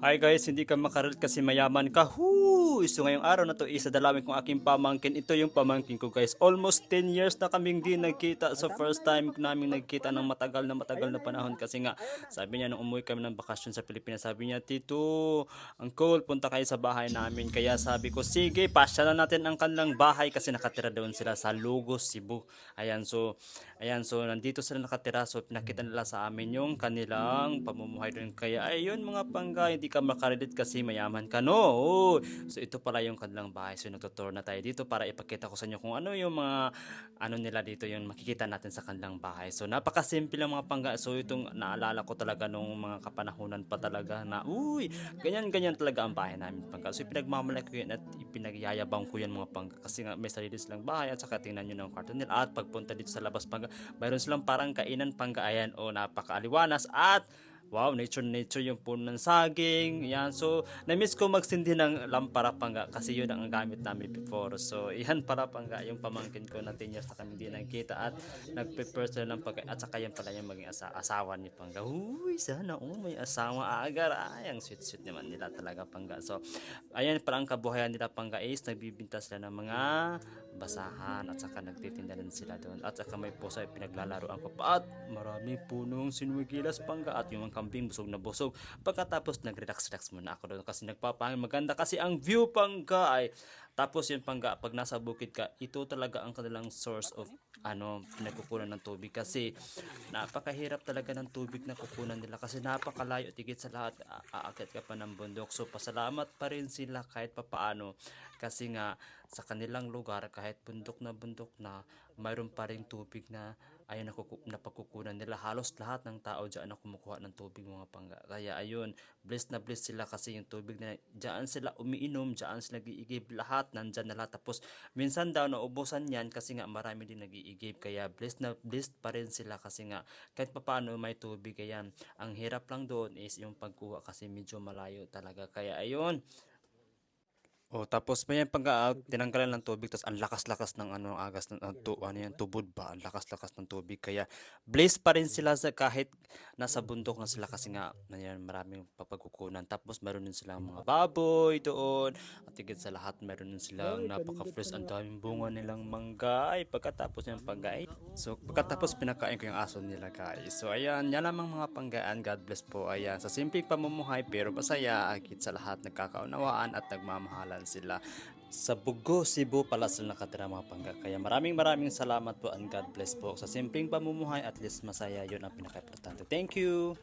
Hi guys, hindi ka makarelate kasi mayaman ka. Woo! So ngayong araw na to, isa dalawin kong aking pamangkin. Ito yung pamangkin ko guys. Almost 10 years na kaming di nagkita. So first time namin nagkita ng matagal na matagal na panahon. Kasi nga, sabi niya nung umuwi kami ng bakasyon sa Pilipinas, sabi niya, Tito, Uncle, punta kayo sa bahay namin. Kaya sabi ko, sige, pasyalan natin ang kanilang bahay kasi nakatira doon sila sa Lugos, Cebu. Ayan, so, ayan, so nandito sila nakatira. So pinakita nila sa amin yung kanilang pamumuhay doon. Kaya ayun mga pangga, hindi ka makarelate kasi mayaman ka, no? So ito pala yung kanilang bahay. So nagtutour na tayo dito para ipakita ko sa inyo kung ano yung mga ano nila dito yung makikita natin sa kanilang bahay. So napakasimple lang mga pangga. So itong naalala ko talaga nung mga kapanahunan pa talaga na uy, ganyan-ganyan talaga ang bahay namin pangga. So pinagmamalaki ko yan at ipinagyayabang ko yan mga pangga kasi nga may sarili silang bahay at saka tingnan nyo ng kwarto nila at pagpunta dito sa labas pangga, mayroon silang parang kainan pangga ayan o napakaaliwanas at Wow, nature nature yung puno ng saging. Yan. So, na-miss ko magsindi ng lampara pangga kasi yun ang gamit namin before. So, yan para pangga yung pamangkin ko na 10 years na kami hindi nagkita at nag-prepare sila ng pagkain. At saka yan pala yung maging asa- asawa ni pangga. Uy, sana oh, may asawa agar. Ay, ang sweet-sweet naman nila talaga pangga. So, ayan pala ang kabuhayan nila pangga is nagbibinta sila ng mga basahan at saka nagtitinda din sila doon at saka may pusa pinaglalaroan ko pa at marami punong sinuwigilas pangga at yung mga kambing busog na busog. Pagkatapos nag-relax-relax muna ako doon kasi nagpapangin maganda kasi ang view pangga ay tapos yun pangga pag nasa bukid ka ito talaga ang kanilang source of ano pinagkukunan ng tubig kasi napakahirap talaga ng tubig na kukunan nila kasi napakalayo tigit sa lahat aakyat ka pa ng bundok. So pasalamat pa rin sila kahit papaano kasi nga sa kanilang lugar kahit bundok na bundok na mayroon pa rin tubig na ayun na, kuku- na pagkukunan nila halos lahat ng tao diyan na kumukuha ng tubig mga pangga. Kaya ayun blessed na blessed sila kasi yung tubig na diyan sila umiinom diyan sila nag-iigib. Lahat nandyan na lahat. Tapos minsan daw naubusan yan kasi nga marami din nag-iigib. Kaya blessed na blessed pa rin sila kasi nga kahit papaano may tubig. Kaya ang hirap lang doon is yung pagkuha kasi medyo malayo talaga. Kaya ayun Oh, tapos may yan pag ah, tinanggalan ng tubig tapos ang lakas-lakas ng ano agas ng ah, tu, ano yan tubod ba? Ang lakas-lakas ng tubig. Kaya blessed pa rin sila sa kahit nasa bundok na sila kasi nga ayan, maraming papagkukunan. Tapos meron din silang mga baboy doon. At higit sa lahat meron din silang napaka-fresh. Ang daming bunga nilang mangga. Ay pagkatapos ng pagkain so pagkatapos pinakain ko yung aso nila guys. So ayan yan lamang mga panggaan. God bless po. Ayan sa simpleng pamumuhay pero masaya higit sa lahat nagkakaunawaan at nagmamahalan sila sa Bugo, Cebu pala sila nakatira mga pangga. Kaya maraming maraming salamat po and God bless po. Sa simpleng pamumuhay at least masaya yun ang pinaka-importante. Thank you!